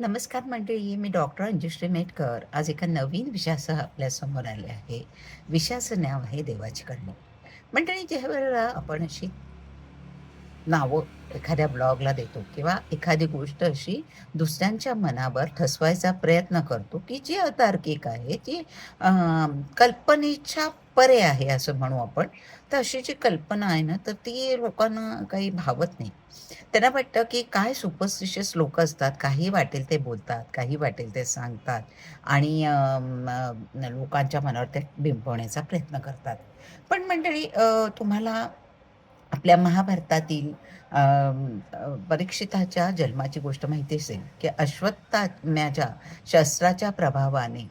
नमस्कार मंडळी मी डॉक्टर अंजुश्री मेटकर. आज एका नवीन विषयासह आपल्यासमोर आले आहे. विषयाचं नाव आहे देवाची करणं मंडळी ज्या वेळेला आपण अशी नावं एखाद्या ब्लॉगला देतो किंवा एखादी गोष्ट अशी दुसऱ्यांच्या मनावर ठसवायचा प्रयत्न करतो की जी अतार्किक आहे जी कल्पनेच्या परे आहे असं म्हणू आपण तर अशी जी कल्पना आहे ना तर ती लोकांना काही भावत नाही. त्यांना वाटतं की काय सुपरस्टिशियस लोक असतात काही वाटेल ते बोलतात काही वाटेल ते सांगतात आणि लोकांच्या मनावर ते बिंबवण्याचा प्रयत्न करतात. पण मंडळी तुम्हाला आपल्या महाभारतातील परीक्षिताच्या जन्माची गोष्ट माहिती असेल की अश्वत्थाम्याच्या शस्त्राच्या प्रभावाने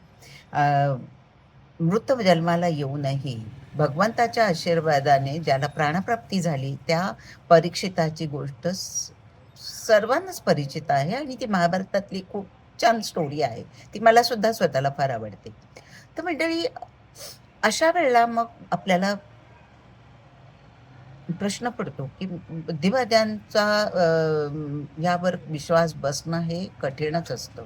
मृत जन्माला येऊनही भगवंताच्या आशीर्वादाने ज्याला प्राणप्राप्ती झाली त्या परीक्षिताची गोष्ट स- सर्वांनाच परिचित आहे आणि ती महाभारतातली खूप छान स्टोरी आहे. ती मला सुद्धा स्वतःला फार आवडते. तर मंडळी अशा वेळेला मग आपल्याला प्रश्न पडतो की बुद्धिवाद्यांचा यावर विश्वास बसणं हे कठीणच असतं.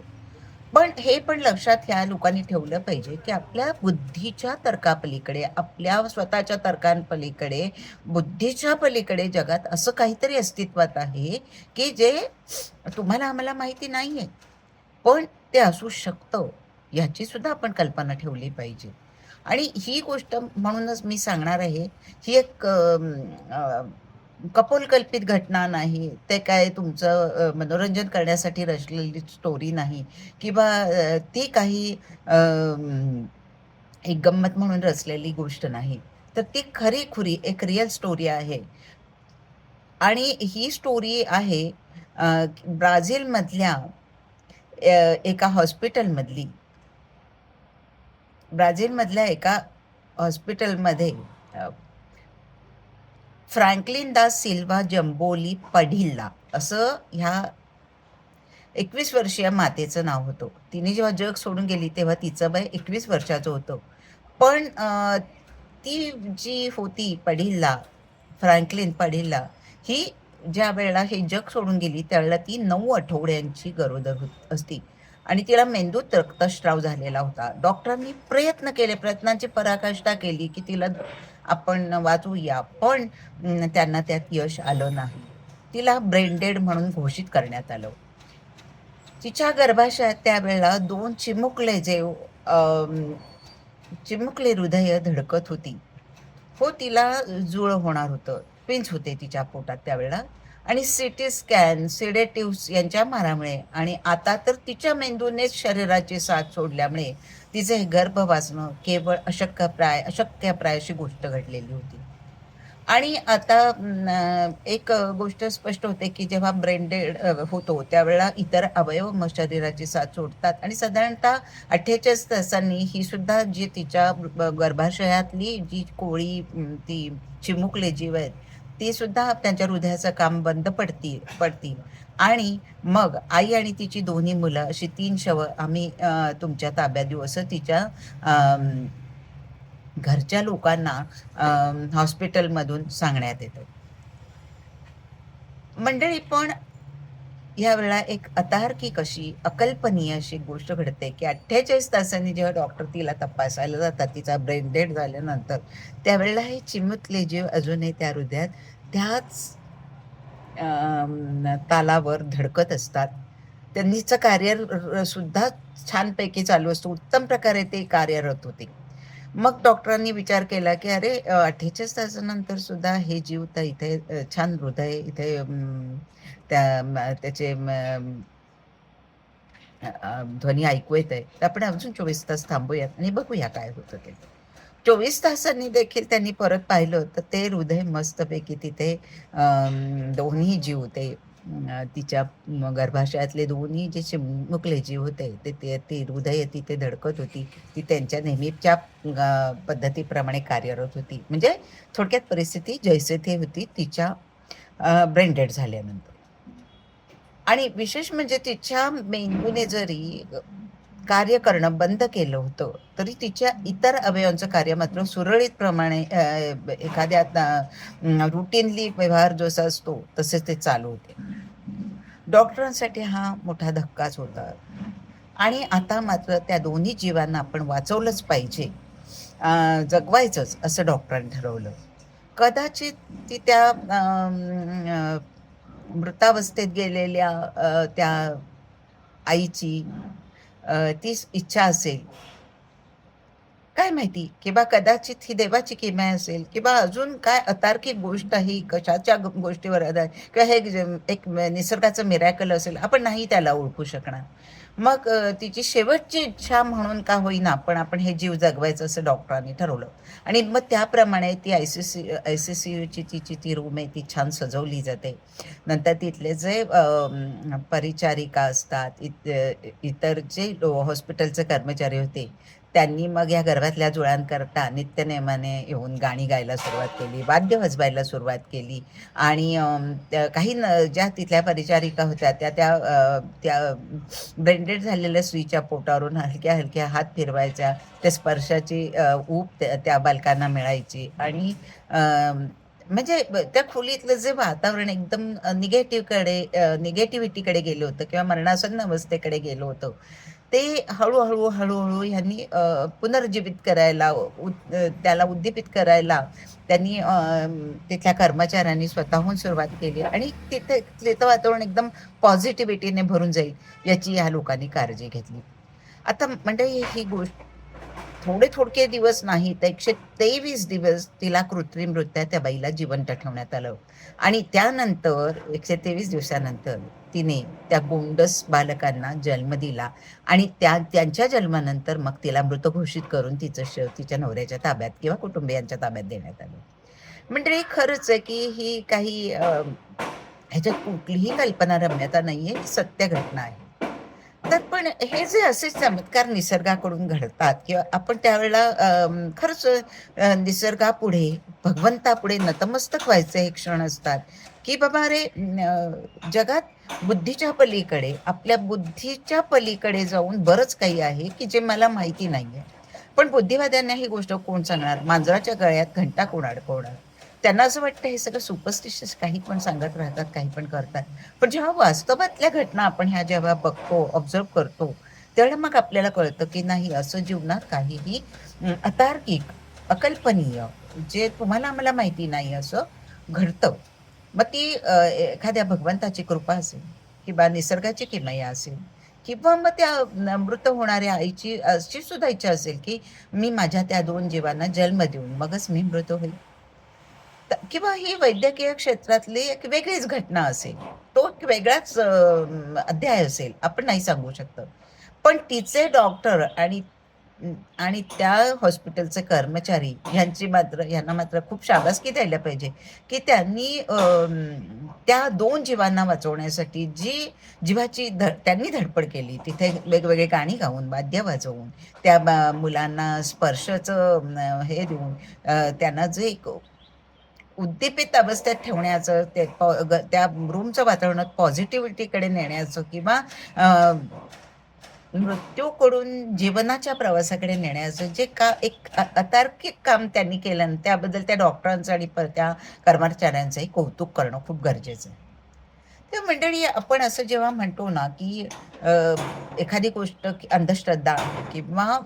पण हे पण लक्षात ह्या लोकांनी ठेवलं पाहिजे की आपल्या बुद्धीच्या तर्कापलीकडे आपल्या स्वतःच्या तर्कांपलीकडे बुद्धीच्या पलीकडे जगात असं काहीतरी अस्तित्वात आहे की जे तुम्हाला आम्हाला माहिती नाही आहे पण ते असू शकतं याची सुद्धा आपण कल्पना ठेवली पाहिजे. आणि ही गोष्ट म्हणूनच मी सांगणार आहे ही एक कपोलकल्पित घटना नाही ते काय तुमचं मनोरंजन करण्यासाठी रचलेली स्टोरी नाही किंवा ती काही एक गंमत म्हणून रचलेली गोष्ट नाही. तर ती खरी खुरी एक रिअल स्टोरी आहे. आणि ही स्टोरी आहे ब्राझीलमधल्या एका हॉस्पिटलमधली ब्राझीलमधल्या एका हॉस्पिटलमध्ये अ, फ्रँकलिन दास सिल्वा जंबोली पढिल्ला. असं ह्या एकवीस वर्षीय मातेचं नाव होतं. तिने जेव्हा जग सोडून गेली तेव्हा तिचं वय एकवीस वर्षाचं होतं. पण ती जी होती पढिल्ला फ्रँकलिन पढिल्ला ही ज्या वेळेला हे जग सोडून गेली त्यावेळेला ती नऊ आठवड्यांची गरोदर होत असती. आणि तिला मेंदूत रक्तस्राव झालेला होता. डॉक्टरांनी प्रयत्न केले प्रयत्नांची पराकाष्ठा केली की तिला आपण वाचूया पण त्यांना त्यात यश आलं नाही. तिला ब्रेंडेड म्हणून घोषित करण्यात आलं. तिच्या गर्भाशयात त्यावेळेला दोन चिमुकले जे चिमुकले हृदय धडकत होती. हो तिला जुळ होणार होतं. पिंच होते तिच्या पोटात त्यावेळेला. आणि सिटी स्कॅन सिडेटिव्स यांच्या मारामुळे आणि आता तर तिच्या मेंदूनेच शरीराची साथ सोडल्यामुळे तिचे गर्भ वाचणं केवळ अशक्यप्राय अशक्यप्राय अशी गोष्ट घडलेली होती. आणि आता एक गोष्ट स्पष्ट होते की जेव्हा ब्रेंडेड होतो त्यावेळेला इतर अवयव मग शरीराची साथ सोडतात. आणि साधारणतः अठ्ठेचाळीस तासांनी ही सुद्धा जी तिच्या गर्भाशयातली जी कोळी ती चिमुकले जीव आहेत ती सुद्धा त्यांच्या हृदयाचं काम बंद पडतील पडतील. आणि मग आई आणि तिची दोन्ही मुलं अशी तीन शव आम्ही तुमच्या ताब्यात देऊ. असं तिच्या अं, घरच्या लोकांना हॉस्पिटलमधून सांगण्यात येतं. मंडळी पण यावेळेला एक अतार्किक अशी अकल्पनीय अशी गोष्ट घडते की अठ्ठेचाळीस तासांनी जेव्हा डॉक्टर तिला तपासायला जातात तिचा ब्रेन डेड झाल्यानंतर त्यावेळेला हे चिमुतले जीव अजूनही त्या हृदयात त्याच तालावर धडकत असतात. त्यांनीचं कार्य सुद्धा छानपैकी चालू असतो. उत्तम प्रकारे ते कार्यरत होते. मग डॉक्टरांनी विचार केला की अरे अठ्ठेचाळीस तासानंतर सुद्धा हे जीव तर इथे छान हृदय इथे त्या त्याचे ध्वनी ऐकू येत आहे तर आपण अजून चोवीस तास थांबूयात आणि बघूया काय होतं ते. चोवीस तासांनी देखील त्यांनी परत पाहिलं तर ते हृदय मस्तपैकी तिथे दोन्ही जीव ते तिच्या गर्भाशयातले दोन्ही जे चिमुकले जीव होते ते ते ती हृदय तिथे धडकत होती. ती त्यांच्या नेहमीच्या पद्धतीप्रमाणे कार्यरत होती. म्हणजे थोडक्यात परिस्थिती जैसे थे होती तिच्या ब्रेंडेड झाल्यानंतर. आणि विशेष म्हणजे तिच्या मेंदूने जरी कार्य करणं बंद केलं होतं. तरी तिच्या इतर अवयवांचं कार्य मात्र सुरळीत प्रमाणे एखाद्या रुटीनली व्यवहार जसा असतो तसेच ते चालू होते. डॉक्टरांसाठी हा मोठा धक्काच होता. आणि आता मात्र त्या दोन्ही जीवांना आपण वाचवलंच पाहिजे. जगवायचंच असं डॉक्टरांनी ठरवलं. कदाचित ती त्या मृतावस्थेत गेलेल्या त्या आईची तीच इच्छा असेल. काय माहिती? किंवा कदाचित ही देवाची किमया असेल किंवा अजून काय अतार्किक गोष्ट ही कशाच्या गोष्टीवर आधार किंवा हे एक निसर्गाचं मिरॅकल असेल आपण नाही त्याला ओळखू शकणार. मग तिची शेवटची इच्छा म्हणून का होईना पण आपण हे जीव जगवायचं असं डॉक्टरांनी ठरवलं. आणि मग त्याप्रमाणे ती I C C I C C यूची तिची ती रूम आहे ती छान सजवली जाते. नंतर तिथले जे परिचारिका असतात इत इतर जे हॉस्पिटलचे कर्मचारी होते त्यांनी मग या गर्भातल्या जुळ्यांकरता नित्यनेमाने येऊन गाणी गायला सुरुवात केली वाद्य वाजवायला सुरुवात केली आणि काही न ज्या तिथल्या परिचारिका होत्या त्या त्या त्या ब्रेंडेड झालेल्या स्त्रीच्या पोटावरून हलक्या हलक्या हात फिरवायच्या त्या स्पर्शाची ऊब त्या बालकांना मिळायची आणि म्हणजे त्या खोलीतलं जे वातावरण एकदम निगेटिव्हकडे निगेटिव्हिटीकडे गेलं होतं किंवा मरणासन्न अवस्थेकडे गेलो होतो ते हळूहळू हळूहळू ह्यांनी पुनर्जीवित करायला उद- त्याला उद्दीपित करायला त्यांनी तिथल्या कर्मचाऱ्यांनी स्वतःहून सुरुवात केली आणि तिथे तिथं वातावरण एकदम पॉझिटिव्हिटीने भरून जाईल याची ह्या लोकांनी काळजी घेतली. आता म्हणजे ही गोष्ट थोडे थोडके दिवस नाही तर एकशे तेवीस दिवस तिला कृत्रिमरित्या त्या बाईला जिवंत ठेवण्यात आलं. आणि त्यानंतर एकशे तेवीस दिवसानंतर तिने त्या गोंडस बालकांना जन्म दिला आणि त्या त्यांच्या जन्मानंतर मग तिला मृत घोषित करून तिचं शव तिच्या नवऱ्याच्या ताब्यात किंवा कुटुंबियांच्या ताब्यात देण्यात आलं. म्हणजे खरंच आहे की ही काही ह्याच्यात कुठलीही कल्पना रम्यता नाहीये आहे सत्य घटना आहे. पण हे जे असे चमत्कार निसर्गाकडून घडतात किंवा आपण त्यावेळेला खरंच निसर्गापुढे भगवंतापुढे नतमस्तक व्हायचे हे क्षण असतात की बाबा अरे जगात बुद्धीच्या पलीकडे आपल्या बुद्धीच्या पलीकडे जाऊन बरंच काही आहे की जे मला माहिती नाही आहे पण बुद्धिवाद्यांना ही गोष्ट कोण सांगणार? मांजराच्या गळ्यात घंटा कोण अडकवणार? त्यांना असं वाटतं हे सगळं सुपरस्टिशियस काही पण सांगत राहतात काही पण करतात. पण जेव्हा वास्तवातल्या घटना आपण ह्या जेव्हा बघतो ऑब्झर्व करतो तेव्हा मग आपल्याला कळतं की नाही असं जीवनात काहीही अतार्किक अकल्पनीय जे तुम्हाला आम्हाला माहिती नाही असं घडतं. मग ती एखाद्या भगवंताची कृपा असेल किंवा निसर्गाची किमया असेल किंवा मग त्या मृत होणाऱ्या आईची अशी सुद्धा इच्छा असेल की मी माझ्या त्या दोन जीवांना जन्म देऊन मगच मी मृत होईल. किंवा ही वैद्यकीय क्षेत्रातली एक वेगळीच घटना असेल. तो एक वेगळाच अध्याय असेल आपण नाही सांगू शकत. पण तिचे डॉक्टर आणि आणि त्या हॉस्पिटलचे कर्मचारी यांची मात्र यांना मात्र खूप शाबासकी द्यायला पाहिजे. की त्यांनी त्या दोन जीवांना वाचवण्यासाठी जी जीवाची ध त्यांनी धडपड केली तिथे वेगवेगळे गाणी गाऊन वाद्य वाजवून त्या बा- मुलांना स्पर्शाचं हे देऊन त्यांना जे एक उद्दीपित अवस्थेत ठेवण्याचं ते पॉ- ग- त्या रूमचं वातावरणात पॉझिटिव्हिटीकडे नेण्याचं किंवा मृत्यूकडून जीवनाच्या प्रवासाकडे नेण्याचं जे का एक अ- अतार्किक काम त्यांनी केलं आणि त्याबद्दल त्या डॉक्टरांचं आणि त्या कर्मचाऱ्यांचंही कौतुक करणं खूप गरजेचं आहे. ते मंडळी आपण असं जेव्हा म्हणतो ना की एखादी गोष्ट की अंधश्रद्धा किंवा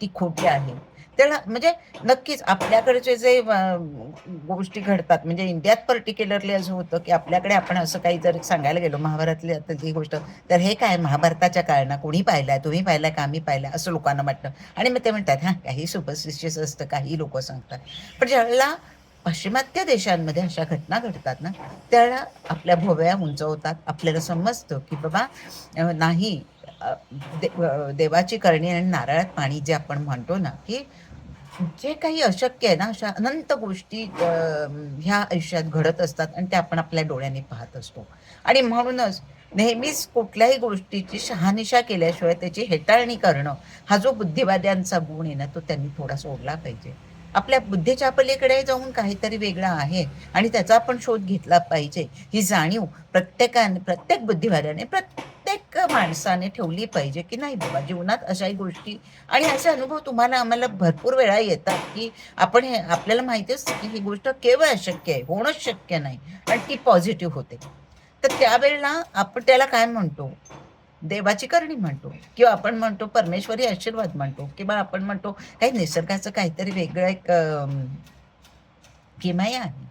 ती खोटी आहे त्याला म्हणजे नक्कीच आपल्याकडचे जे गोष्टी घडतात म्हणजे इंडियात पर्टिक्युलरली असं होतं की आपल्याकडे आपण असं काही जर सांगायला गेलो महाभारतली आता ती गोष्ट तर हे काय महाभारताच्या काळना कोणी पाहिलाय तुम्ही पाहिलाय का आम्ही पाहिलाय असं लोकांना वाटतं आणि मग ते म्हणतात हां काही सुपरस्टिशियस असतं काही लोक सांगतात. पण ज्यावेळेला पाश्चिमात्य देशांमध्ये अशा घटना घडतात ना त्याला आपल्या भोवया उंचवतात आपल्याला समजतं की बाबा नाही दे- देवाची करणी आणि नारळात पाणी जे आपण म्हणतो ना की जे काही अशक्य आहे ना अशा अनंत गोष्टी ह्या आयुष्यात घडत असतात आणि त्या आपण आपल्या डोळ्यांनी पाहत असतो. आणि म्हणूनच नेहमीच कुठल्याही गोष्टीची शहानिशा केल्याशिवाय त्याची हेटाळणी करणं हा जो बुद्धिवाद्यांचा गुण आहे ना तो त्यांनी थोडा सोडला पाहिजे. आपल्या बुद्धीच्या पलीकडे जाऊन काहीतरी वेगळं आहे आणि त्याचा आपण शोध घेतला पाहिजे. ही जाणीव प्रत्येकाने प्रत्येक बुद्धिवाद्याने प्रत्येक माणसाने ठेवली पाहिजे की नाही बाबा? जीवनात अशाही गोष्टी आणि असे अनुभव तुम्हाला आम्हाला भरपूर वेळा येतात की आपण हे आपल्याला माहिती असतं की ही गोष्ट केवळ अशक्य आहे होणंच शक्य नाही आणि ती पॉझिटिव्ह होते. तर त्यावेळेला आपण त्याला काय म्हणतो? देवाची करणी म्हणतो. किंवा आपण म्हणतो परमेश्वरी आशीर्वाद म्हणतो. किंवा आपण म्हणतो काही निसर्गाचं काहीतरी वेगळं एक किमया आहे.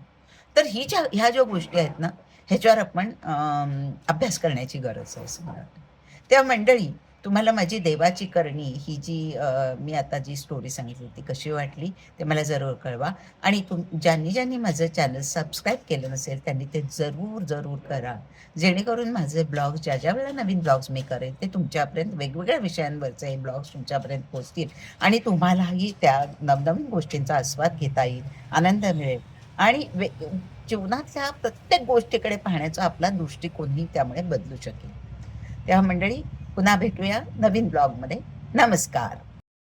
तर ही ज्या ह्या ज्या गोष्टी आहेत ना ह्याच्यावर आपण अभ्यास करण्याची गरज आहे असं मला वाटतं. त्या मंडळी तुम्हाला माझी देवाची करणी ही जी मी आता जी स्टोरी सांगितली ती कशी वाटली ते मला जरूर कळवा. आणि तुम ज्यांनी ज्यांनी माझं चॅनल सबस्क्राईब केलं नसेल त्यांनी ते जरूर जरूर करा. जेणेकरून माझे ब्लॉग्स ज्या ज्या वेळेला नवीन ब्लॉग्स मी करेन ते तुमच्यापर्यंत वेगवेगळ्या विषयांवरचे हे ब्लॉग्स तुमच्यापर्यंत पोचतील आणि तुम्हालाही त्या नवनवीन गोष्टींचा आस्वाद घेता येईल. आनंद मिळेल. आणि वे जीवनातल्या प्रत्येक गोष्टीकडे पाहण्याचा आपला दृष्टिकोनही त्यामुळे बदलू शकेल. तेव्हा मंडळी पुन्हा भेटूया नवीन ब्लॉगमध्ये. नमस्कार.